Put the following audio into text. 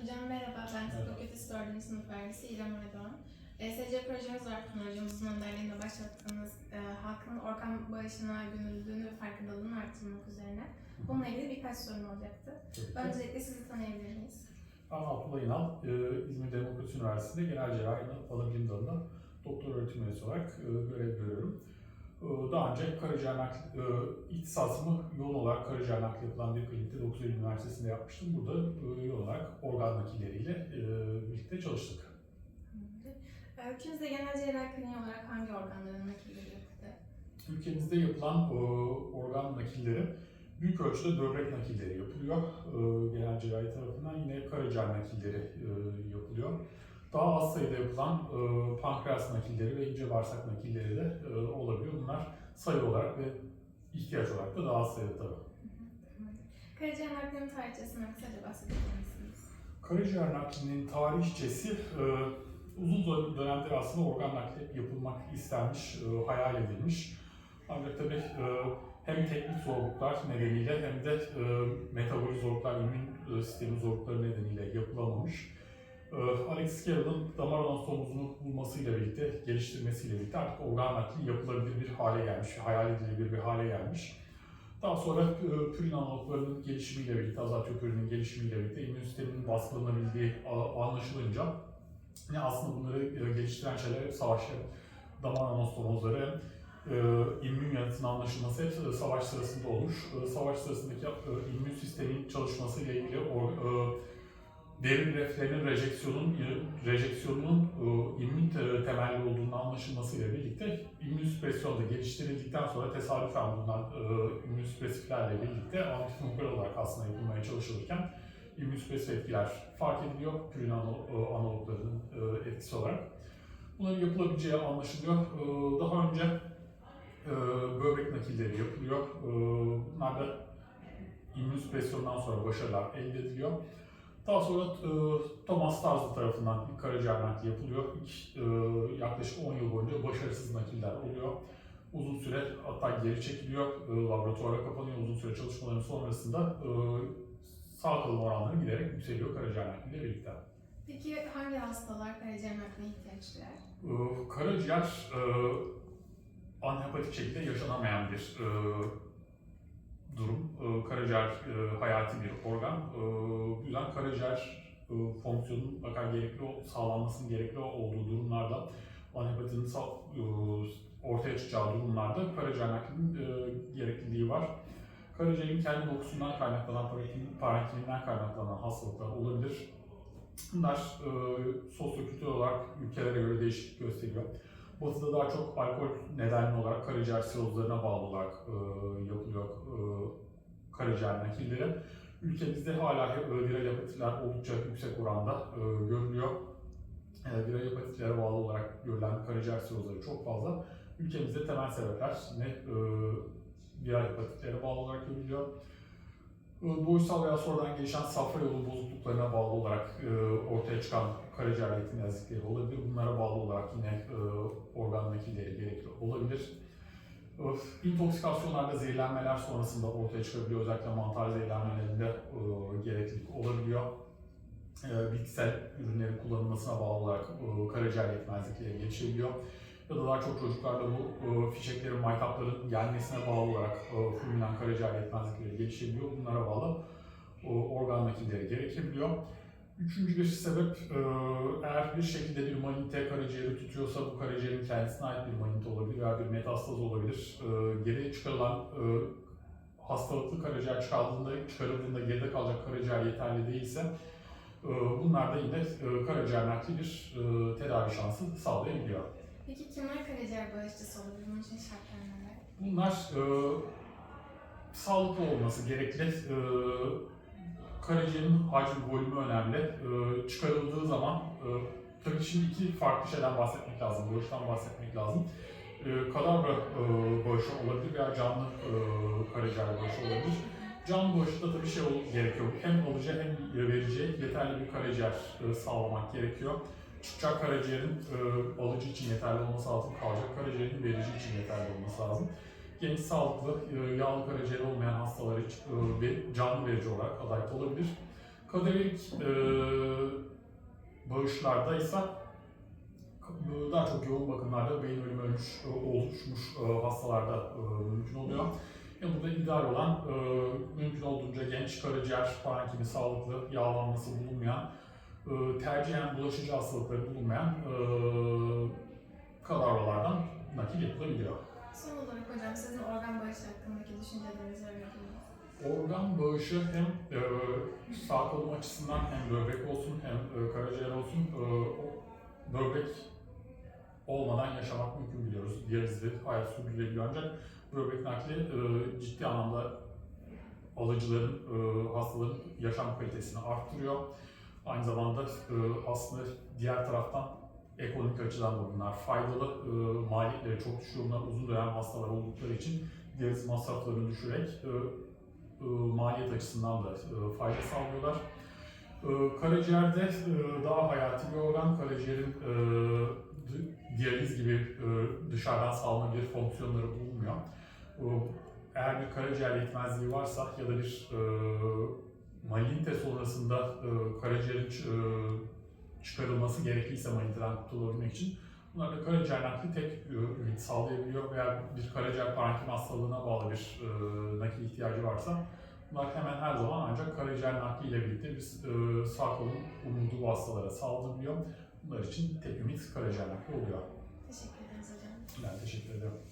Hocam merhaba, ben Tıp Fakültesi 4. sınıf öğrencisi İrem Erdoğan. ESC projemiz var Pınar hocamızın önderliğinde başlattığımız e, halkın organ bağışına gönüllülüğünü ve farkındalığını arttırmak üzerine. Bununla ilgili birkaç sorum olacaktı. Öncelikle sizi tanıyabilir miyiz? Ben Abdullah İnal, e, İzmir Demokrasi Üniversitesi'nde genel cerrahi alabilim dalında doktor öğretim üyesi olarak e, görev görüyorum. E, Daha önce karaciğer nakli, e, ihtisasımı yoğun olarak karaciğer nakli yapılan bir klinikte 9 Eylül Üniversitesi'nde yapmıştım. Burada e, yoğun olarak organ nakilleriyle e, birlikte çalıştık. Ülkemizde genel cerrahi kliniği olarak hangi organların nakilleri yapıldı? Ülkemizde yapılan organ nakilleri büyük ölçüde böbrek nakilleri yapılıyor. Genel cerrahi tarafından yine karaciğer nakilleri yapılıyor. Daha az sayıda yapılan e, pankreas nakilleri ve ince bağırsak nakilleri de e, olabiliyor. Bunlar sayı olarak ve ihtiyaç olarak da daha az sayıda tabii. Karaciğer naklinin tarihçesinden kısaca bahsedebilir misiniz? Karaciğer naklinin tarihçesi e, uzun dönemdir aslında organ nakli yapılmak istenmiş, e, hayal edilmiş. Ancak tabii e, hem teknik zorluklar nedeniyle hem de e, metabolik zorluklar, immün e, sistemi zorlukları nedeniyle yapılamamış. E, Alex Carroll'ın damar anatomuzunu bulmasıyla birlikte, geliştirmesiyle birlikte artık organ nakli yapılabilir bir hale gelmiş, hayal edilebilir bir hale gelmiş. Daha sonra e, pürin analoglarının gelişimiyle birlikte, azatiyopürinin gelişimiyle birlikte immün sisteminin baskılanabildiği anlaşılınca yine aslında bunları e, geliştiren şeyler savaşlar, damar anastomozları, e, immün yanıtının anlaşılması hep savaş sırasında olur. Savaş sırasındaki immün sistemin çalışmasıyla ilgili o e, derin reflerinin rejeksiyonun rejeksiyonunun e, immün te- temelli olduğunu anlaşılmasıyla birlikte immün süpresyon da geliştirildikten sonra tesadüfen bulunan e, immün süpresiflerle birlikte antifungal olarak aslında yapılmaya çalışılırken immün süpresif etkiler fark ediliyor pürin anal- e, analoglarının e, etkisi olarak. Bunların yapılabileceği anlaşılıyor. E, daha önce e, böbrek nakilleri yapılıyor. E, bunlar da immün süpresyondan sonra başarılar elde ediliyor. Daha sonra e, Thomas Tarzı tarafından bir karaciğer nakli yapılıyor. E, yaklaşık 10 yıl boyunca başarısız nakiller oluyor. Uzun süre hatta geri çekiliyor, e, laboratuvara kapanıyor. Uzun süre çalışmaların sonrasında e, sağ kalım oranları giderek yükseliyor karaciğer nakliyle birlikte. Peki hangi hastalar karaciğer nakline ihtiyaç duyar? E, karaciğer e, anhepatik şekilde yaşanamayan bir. E, karaciğer e, hayati bir organ. E, bu yüzden karaciğer e, fonksiyonunun mutlaka gerekli, sağlanmasının gerekli olduğu durumlarda anhepatinin e, ortaya çıkacağı durumlarda karaciğer naklinin e, gerekliliği var. Karaciğerin kendi dokusundan kaynaklanan, parenkim- parenkiminden kaynaklanan hastalıklar olabilir. Bunlar e, sosyokültürel olarak ülkelere göre değişiklik gösteriyor. Batı'da daha çok alkol nedenli olarak karaciğer sirozlarına bağlı olarak e, yapılıyor e, karaciğer nakilleri. Ülkemizde hala viral hepatitler oldukça yüksek oranda görülüyor. E, viral hepatitlere bağlı olarak görülen karaciğer sirozları çok fazla. Ülkemizde temel sebepler yine viral hepatitlere bağlı olarak görülüyor. Doğuşsal veya sonradan gelişen safra yolu bozukluklarına bağlı olarak ortaya çıkan karaciğer yetmezlikleri olabilir. Bunlara bağlı olarak yine organ nakilleri gerekli olabilir. E, İntoksikasyonlarda zehirlenmeler sonrasında ortaya çıkabiliyor. Özellikle mantar zehirlenmelerinde e, gereklilik olabiliyor. E, bitkisel ürünlerin kullanılmasına bağlı olarak e, karaciğer yetmezlikleri gelişebiliyor. Ya da daha çok çocuklarda bu e, fişeklerin, maytapların gelmesine bağlı olarak e, karaciğer yetmezlikleri gelişebiliyor. Bunlara bağlı e, organ nakilleri gerekebiliyor. Üçüncü bir sebep, e, eğer bir şekilde bir manite karaciğeri tutuyorsa bu karaciğerin kendisine ait bir manite olabilir veya bir metastaz olabilir. E, Geriye çıkarılan e, hastalıklı karaciğer çıkarıldığında, çıkarıldığında geride kalacak karaciğer yeterli değilse e, bunlar da yine e, karaciğer nakli bir e, tedavi şansı sağlayabiliyor. Peki kimler karaciğer bağışçısı olabilir? Bunun için şartlar neler? Bunlar e, sağlıklı olması gerekli. E, karaciğerin hacmi, volümü önemli. E, çıkarıldığı zaman, e, tabii şimdi iki farklı şeyden bahsetmek lazım, bağıştan bahsetmek lazım. E, kadavra e, olabilir veya canlı e, karaciğer olabilir. Canlı bağışta tabii şey ol- gerekiyor. Hem alıcı hem verici yeterli bir karaciğer e, sağlamak gerekiyor. Çıkacak karaciğerin e, alıcı için yeterli olması lazım, kalacak karaciğerin verici için yeterli olması lazım genç sağlıklı, e, yağlı karaciğeri olmayan hastalar için e, ve canlı verici olarak aday olabilir. Kaderik e, bağışlarda ise daha çok yoğun bakımlarda beyin ölümü ölmüş, oluşmuş hastalarda mümkün oluyor. Ya burada ideal olan mümkün olduğunca genç karaciğer parenkimi sağlıklı, yağlanması bulunmayan, tercihen bulaşıcı hastalıkları bulunmayan kadavralardan nakil yapılabiliyor. Son olarak hocam sizin organ bağışı hakkındaki düşüncelerinizi öğrenebilir? Organ bağışı hem e, sağ kolum açısından hem böbrek olsun hem e, karaciğer olsun e, böbrek olmadan yaşamak mümkün biliyoruz. Diyalizli hayat sürdürülebiliyor ancak böbrek nakli e, ciddi anlamda alıcıların, e, hastaların yaşam kalitesini arttırıyor. Aynı zamanda e, aslında diğer taraftan ekonomik açıdan da bunlar faydalı. E, maliyetleri çok düşüyor. Bunlar uzun dönem hastalar oldukları için diyaliz masraflarını düşürerek e, e, maliyet açısından da e, fayda sağlıyorlar. E, Karaciğerde e, daha hayati bir organ. Karaciğerin e, di- diyaliz gibi e, dışarıdan sağlanabilir fonksiyonları bulunmuyor. E, Eğer bir karaciğer yetmezliği varsa ya da bir e, malignite sonrasında e, karaciğerin e, çıkarılması gerekliyse maligniteden kurtulabilmek için bunlar da karaciğer nakli tek e, ümit sağlayabiliyor veya bir karaciğer parenkim hastalığına bağlı bir e, nakil ihtiyacı varsa bunlar hemen her zaman ancak karaciğer nakliyle birlikte biz e, sağ kolun umudu bu hastalara sağlanabiliyor. Bunlar için tek ümit karaciğer nakli oluyor. Teşekkür ederiz hocam. Ben teşekkür ederim.